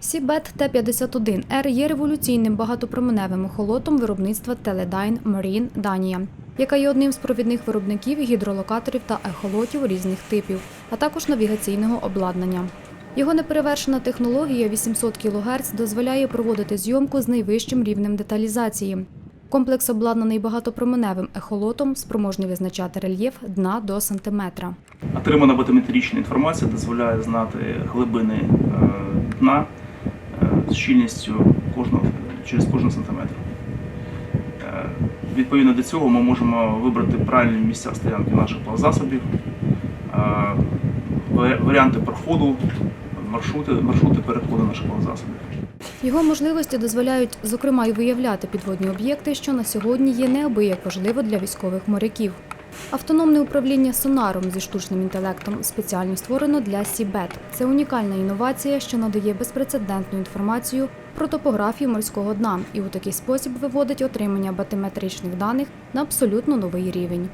Сібет Т-51Р є революційним багатопроменевим охолотом виробництва Teledyne Marine Данія, яка є одним з провідних виробників гідролокаторів та ехолотів різних типів, а також навігаційного обладнання. Його неперевершена технологія 800 кГц дозволяє проводити зйомку з найвищим рівнем деталізації. Комплекс обладнаний багатопроменевим ехолотом, спроможний визначати рельєф дна до сантиметра. Отримана батометрична інформація дозволяє знати глибини е, дна з щільністю кожного через кожен сантиметр. Е, Відповідно до цього ми можемо вибрати правильні місця стоянки наших плавзасобів, е, варіанти проходу, маршрути, маршрути переходу наших плавзасобів. Його можливості дозволяють, зокрема, й виявляти підводні об'єкти, що на сьогодні є неабияк важливо для військових моряків. Автономне управління сонаром зі штучним інтелектом спеціально створено для Сібет. Це унікальна інновація, що надає безпрецедентну інформацію про топографію морського дна і у такий спосіб виводить отримання батиметричних даних на абсолютно новий рівень.